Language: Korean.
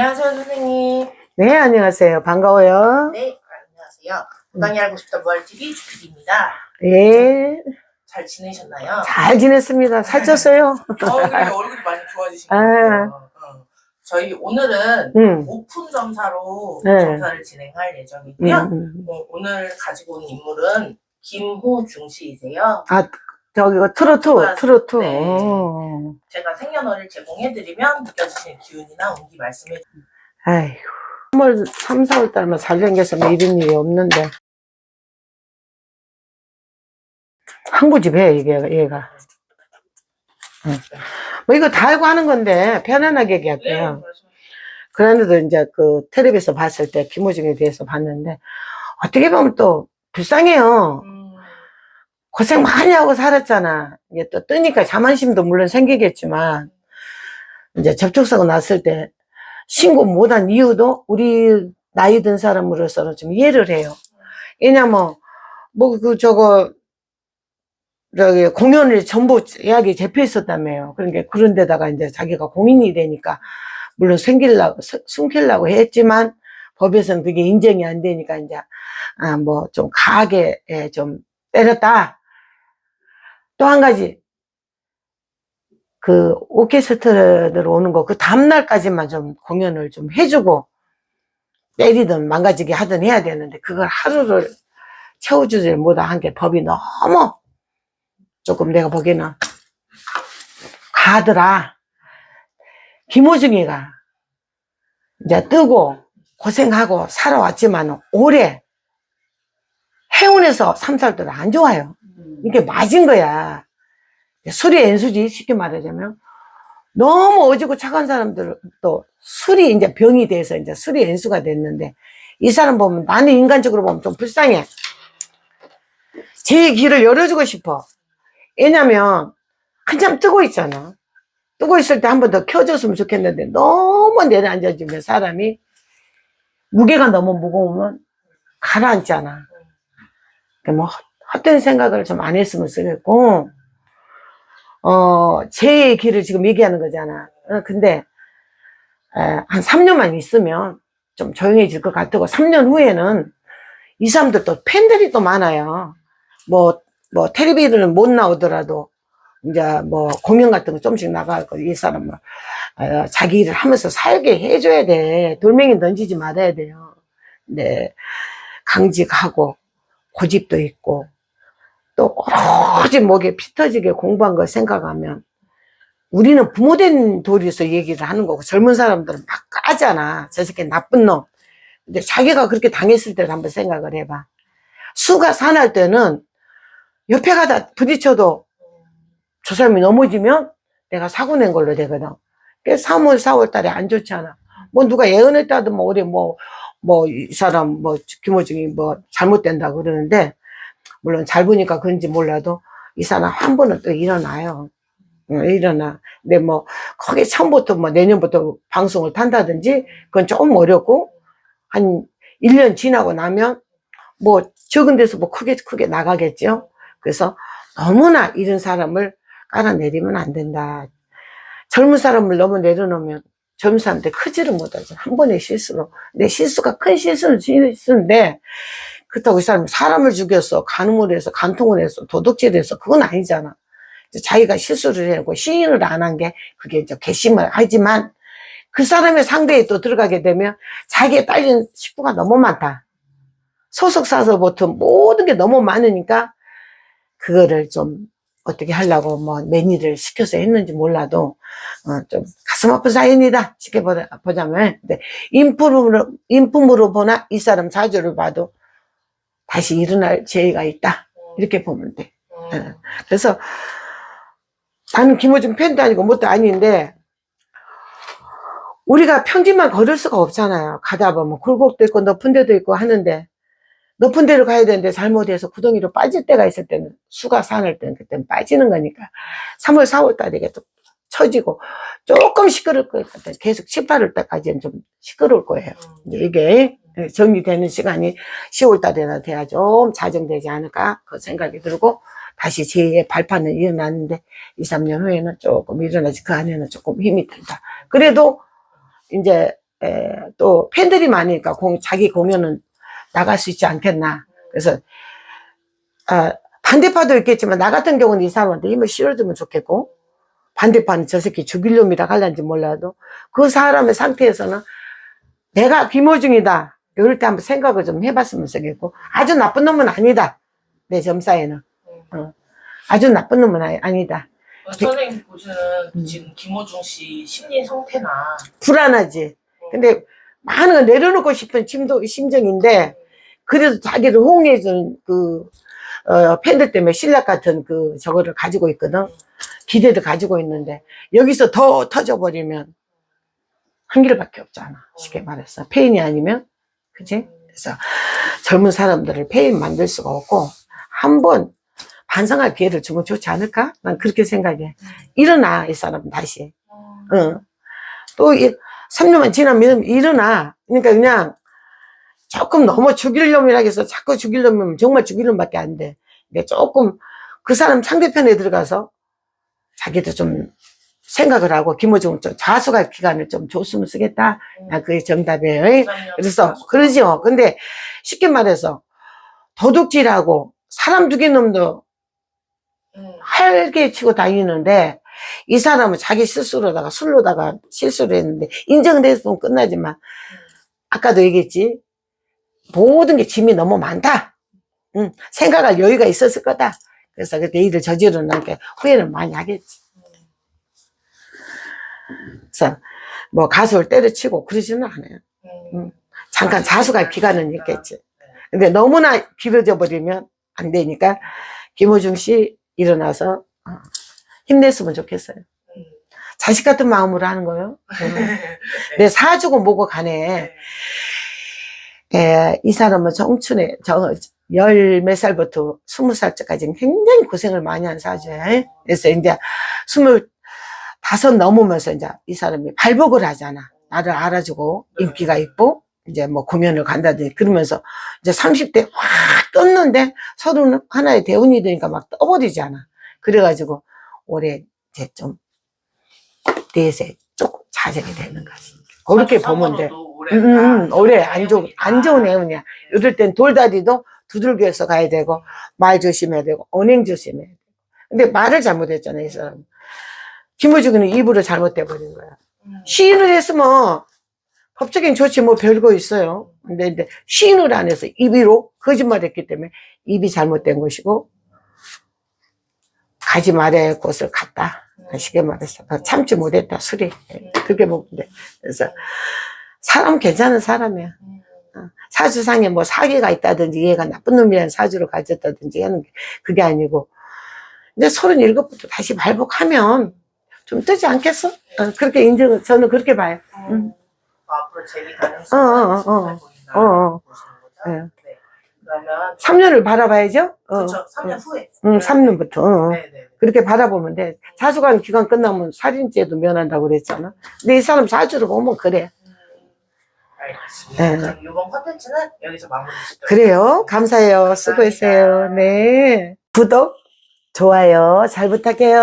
안녕하세요, 선생님. 네, 안녕하세요. 반가워요. 네, 안녕하세요. 건강히 알고 싶다 무알TV 주PD입니다. 예, 잘 지내셨나요? 잘 지냈습니다. 살쪘어요. 어, 그래, 얼굴이 많이 좋아지신 것 아. 같아요. 어. 저희 오늘은 응. 오픈 점사로 네. 점사를 진행할 예정이고요. 음. 어, 오늘 가지고 온 인물은 김호중 씨이세요. 아, 저기, 그 트로트, 트로트. 네. 어. 제가 생년월일 제공해드리면 느껴지시는 기운이나 운기 말씀해 주세요. 아이고. 3월, 3, 4월 달만 잘생겼으면 이런 일이 없는데. 항구집해, 이게, 얘가. 응. 뭐, 이거 다 알고 하는 건데, 편안하게 네, 얘기할게요. 말씀하세요. 그런데도 이제 그 텔레비에서 봤을 때, 김호중에 대해서 봤는데, 어떻게 보면 또 불쌍해요. 음, 고생 많이 하고 살았잖아. 이게 또 뜨니까 자만심도 물론 생기겠지만, 이제 접촉사고 났을 때 신고 못한 이유도 우리 나이 든 사람으로서는 좀 이해를 해요. 왜냐면, 뭐, 그, 저거, 저기, 공연을 전부 예약이 잡혀 있었다며요. 그러니까 그런 데다가 이제 자기가 공인이 되니까, 물론 수- 숨기려고 했지만, 법에서는 그게 인정이 안 되니까 이제, 아, 뭐, 좀 가하게, 예, 좀 때렸다. 또 한 가지, 그, 오케스트라들 오는 거, 그 다음날까지만 좀 공연을 좀 해주고, 때리든 망가지게 하든 해야 되는데, 그걸 하루를 채워주질 못한 게 법이 너무 조금 내가 보기에는 가더라. 김호중이가 이제 뜨고 고생하고 살아왔지만 올해 해운에서 삼살들 안 좋아요. 이게 맞은 거야. 술이 엔수지 쉽게 말하자면 너무 어지고 착한 사람들도 술이 이제 병이 돼서 이제 술이 엔수가 됐는데 이 사람 보면 나는 인간적으로 보면 좀 불쌍해. 제 길을 열어주고 싶어. 왜냐면 한참 뜨고 있잖아. 뜨고 있을 때 한 번 더 켜줬으면 좋겠는데 너무 내려앉아주면 사람이 무게가 너무 무거우면 가라앉잖아. 그뭐 헛된 생각을 좀 안 했으면 쓰겠고, 어, 제 길을 지금 얘기하는 거잖아. 어, 근데, 에, 한 3년만 있으면 좀 조용해질 것 같고, 3년 후에는 이 사람들 또 팬들이 또 많아요. 뭐, 뭐, 텔레비전은 못 나오더라도, 이제 뭐, 공연 같은 거 좀씩 나가고, 이 사람은, 어, 자기 일을 하면서 살게 해줘야 돼. 돌멩이 던지지 말아야 돼요. 네. 강직하고, 고집도 있고, 또 오로지 목에 피 터지게 공부한 걸 생각하면, 우리는 부모된 도리에서 얘기를 하는 거고, 젊은 사람들은 막 까잖아. 저 새끼 나쁜 놈. 근데 자기가 그렇게 당했을 때를 한번 생각을 해봐. 수가 산할 때는 옆에 가다 부딪혀도 저 사람이 넘어지면 내가 사고 낸 걸로 되거든. 그래서 3월, 4월 달에 안 좋잖아. 뭐 누가 예언했다든 뭐 우리 뭐, 뭐 이 사람 뭐 김호중이 뭐 잘못된다 그러는데 물론 잘 보니까 그런지 몰라도 이 사람 한 번은 또 일어나요. 어, 일어나. 근데 뭐 거기 처음부터 뭐 내년부터 방송을 탄다든지 그건 좀 어렵고 한 1년 지나고 나면 뭐 적은 데서 뭐 크게 크게 나가겠죠. 그래서 너무나 이런 사람을 깔아내리면 안 된다. 젊은 사람을 너무 내려놓으면 젊은 사람들 크지를 못하죠. 한 번의 실수로. 내 실수가 큰 실수는 실수인데, 그렇다고 이 사람이 사람을 죽였어. 간음을 해서, 간통을 해서, 도둑질을 해서, 그건 아니잖아. 자기가 실수를 하고 시인을 안 한 게 그게 이제 괘씸을 하지만 그 사람의 상대에 또 들어가게 되면 자기에 딸린 식구가 너무 많다. 소속사서부터 모든 게 너무 많으니까 그거를 좀 어떻게 하려고 뭐 매니를 시켜서 했는지 몰라도 어, 좀 가슴 아픈 사연이다 쉽게 보자- 보자면 근데 인품으로 인품으로 보나 이 사람 사주를 봐도 다시 일어날 재해가 있다 이렇게 보면 돼. 음, 그래서 나는 김호중 팬도 아니고 뭣도 아닌데 우리가 평지만 걸을 수가 없잖아요. 가다 보면 굴곡도 있고 높은 데도 있고 하는데 높은 데로 가야 되는데 잘못해서 구덩이로 빠질 때가 있을 때는 수가 산을 때는 그때는 빠지는 거니까 3월 4월 달에 또 처지고 조금 시끄러울 것 같아요. 계속 7, 8월 때까지는 좀 시끄러울 거예요. 음. 이게 정리되는 시간이 10월 달에나 돼야 좀 자정되지 않을까 그 생각이 들고 다시 제2의 발판은 일어났는데 2, 3년 후에는 조금 일어나지 그 안에는 조금 힘이 들다. 그래도 이제 에, 또 팬들이 많으니까 공- 자기 공연은 나갈 수 있지 않겠나. 그래서 아, 반대파도 있겠지만 나 같은 경우는 이 사람한테 힘을 실어주면 좋겠고 반대파는 저 새끼 죽일 놈이라 할란지 몰라도 그 사람의 상태에서는 내가 김호중이다. 이럴 때 한번 생각을 좀 해봤으면 좋겠고 아주 나쁜 놈은 아니다. 내 점사에는 어. 아주 나쁜 놈은 아니- 아니다. 어, 선생님 보시는 지금 김호중 씨 심리 상태나 불안하지. 근데 많은 걸 내려놓고 싶은 심도, 심정인데 그래도 자기를 호응해준 그 어, 팬들 때문에 신락 같은 그 저거를 가지고 있거든. 기대도 가지고 있는데 여기서 더 터져버리면 한 길밖에 없잖아. 쉽게 말해서 페인이 아니면 그지? 그래서 젊은 사람들을 페인 만들 수가 없고 한 번 반성할 기회를 주면 좋지 않을까? 난 그렇게 생각해. 일어나 이 사람은 다시. 응. 또, 이, 3년만 지나면 일어나. 그러니까 그냥 조금 너무 죽일 놈이라 해서 자꾸 죽일 놈이면 정말 죽일 놈밖에 안 돼. 근데 조금 그 사람 상대편에 들어가서 자기도 좀 생각을 하고 김호중은 좀 자수할 기간을 좀 줬으면 쓰겠다. 나 그게 정답이에요. 그래서, 그러죠. 근데 쉽게 말해서 도둑질하고 사람 죽인 놈도 활개 치고 다니는데 이 사람은 자기 실수로다가 술로다가 실수를 했는데 인정을 했으면 끝나지만 아까도 얘기했지. 모든 게 짐이 너무 많다. 응, 생각할 여유가 있었을 거다. 그래서 그때 일을 저지르는 게 후회를 많이 하겠지 그래서 뭐 가수를 때려치고 그러지는 않아요 음. 잠깐 자수갈 기간은 있겠지 근데 너무나 길어져 버리면 안 되니까 김호중 씨 일어나서 어, 힘냈으면 좋겠어요. 자식 같은 마음으로 하는 거예요. 내 사주고 뭐고 간에 에, 이 사람은 청춘에 열 몇 살부터 스무 살까지 굉장히 고생을 많이 한 사주예요. 그래서 이제 스물 다섯 넘으면서 이제 이 사람이 발복을 하잖아. 나를 알아주고 인기가 있고 이제 뭐 공연을 간다든지 그러면서 이제 30대 확 떴는데 서른 하나의 대운이 되니까 막 떠버리잖아. 그래가지고 올해 이제 좀 넷에 조금 자제가 되는 거지. 그렇게 보면 돼. 음, 음, 올해 안 좋은, 안 좋은 해운이야. 이럴 땐 돌다리도 두들겨서 가야 되고, 말 조심해야 되고, 언행 조심해야 되고. 근데 말을 잘못했잖아, 이 사람. 김호중이는 입으로 잘못돼 버린 거야. 시인을 했으면, 법적인 조치 뭐 별거 있어요. 근데, 근데 시인을 안 해서 입으로 거짓말 했기 때문에 입이 잘못된 것이고, 가지 말아야 할 곳을 갔다. 쉽게 말해서. 참지 못했다, 술이. 그렇게 보면 돼. 그래서, 사람 괜찮은 사람이야. 어, 사주상에 뭐 사기가 있다든지 얘가 나쁜 놈이라는 사주를 가졌다든지 하는 게 그게 아니고 이제 서른일곱부터 다시 발복하면 좀 뜨지 않겠어? 어, 그렇게 인정 저는 그렇게 봐요. 음. 앞으로 재미 가능성이 어, 어, 어, 어, 어. 보시는 거죠? 예. 네. 그러면 3년을 바라봐야죠. 어, 그렇죠. 3년 후에. 응, 3년부터. 어. 네, 네. 그렇게 바라보면 돼. 사주관 기간 끝나면 살인죄도 면한다고 그랬잖아. 근데 이 사람 사주를 보면 그래. 음, 알겠습니다. 네. 그럼 이번 컨텐츠는 여기서 마무리 짓도록 그래요. 감사해요. 수고했어요. 네. 구독, 좋아요 잘 부탁해요.